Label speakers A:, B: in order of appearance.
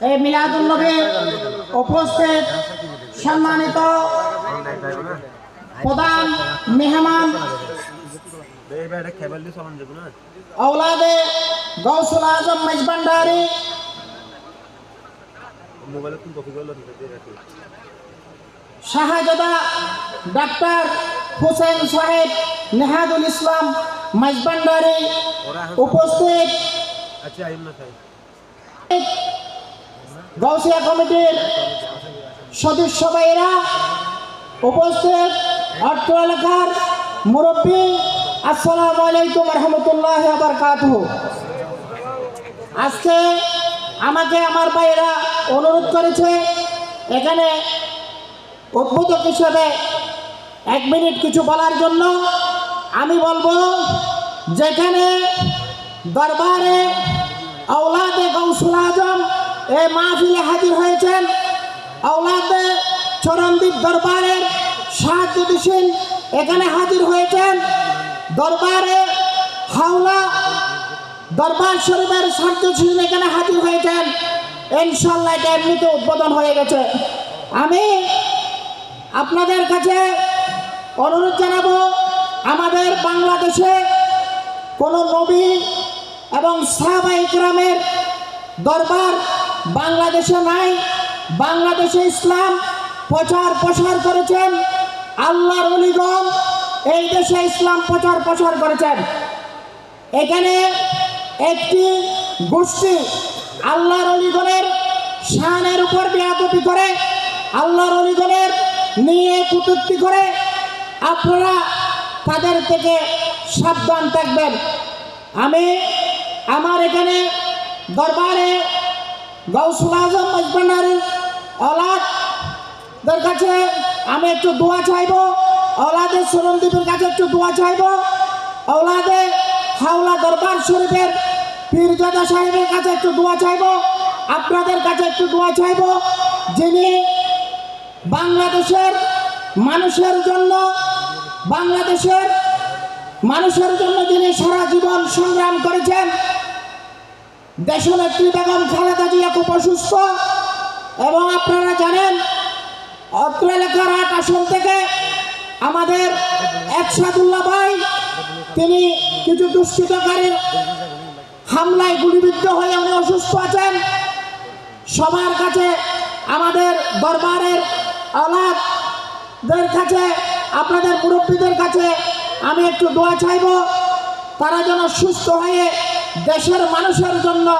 A: এই মিলাদুল উপস্থিত সম্মানিত প্রধান মেহমান ঔলাদে শাহজাদা ডাক্তার হোসেন সাহেব নেহাদুল ইসলাম মাইজবান্ডারি উপস্থিত। আচ্ছা গৌসিয়া কমিটির সদস্য ভাইরা উপস্থিত অর্থ এলাকার মুরব্বী, আসসালামু আলাইকুম রহমতুল্লাহ আবরকাত আজকে আমাকে আমার ভাইয়েরা অনুরোধ করেছে, এখানে উদ্বোধক হিসাবে এক মিনিট কিছু বলার জন্য। আমি বলব, যেখানে দরবারে আওলাদে গৌসুল আজম এ মাহফিলে হাজির হয়েছেন আওলাদে চরণদ্বীপ দরবারের সাহায্যশীল এখানে হাজির হয়েছেন দরবারে হাওলা দরবার শরীফের সাহায্যশীল এখানে হাজির হয়েছেন। ইনশাল্লাহ এটা এমনিতে উদ্বোধন হয়ে গেছে। আমি আপনাদের কাছে অনুরোধ জানাব, আমাদের বাংলাদেশে কোনো নবী এবং সাহাবা ইকরামের দরবার বাংলাদেশে নাই, বাংলাদেশে ইসলাম প্রচার প্রসার করেছেন আল্লাহর অলিগম এই দেশে ইসলাম প্রচার প্রসার করেছেন। এখানে একটি গোষ্ঠী আল্লাহর অলিগণের শানের উপর বেয়াদপি করে, আল্লাহর অলিগণের নিয়ে কুটুক্তি করে, আপনারা তাদের থেকে সাবধান থাকবেন। আমি আমার এখানে দরবারে গৌসুল আজম মজবান্ডারি অলাদদের কাছে আমি একটু দোয়া চাইব, অলাদের সুরমদ্বীপের কাছে একটু দোয়া চাইব, অলাদে হাওলা দরবার শরীফের পীরজাদা সাহেবের কাছে একটু দোয়া চাইব, আপনাদের কাছে একটু দোয়া চাইব, যিনি বাংলাদেশের মানুষের জন্য, বাংলাদেশের মানুষের জন্য যিনি সারা জীবন সংগ্রাম করেছেন দেশনেত্রী বেগম খালেদা জিয়া খুব অসুস্থ, এবং আপনারা জানেন অত্র এলাকার আট আসন থেকে আমাদের একসাদুল্লাহ ভাই, তিনি কিছু দুষ্কৃতকারীর হামলায় গুলিবিদ্ধ হয়ে উনি অসুস্থ আছেন। সবার কাছে আমাদের দরবারের আলাদদের কাছে, আপনাদের মুরব্বীদের কাছে আমি একটু দোয়া চাইব, তারা যেন সুস্থ হয়ে দেশের মানুষের জন্য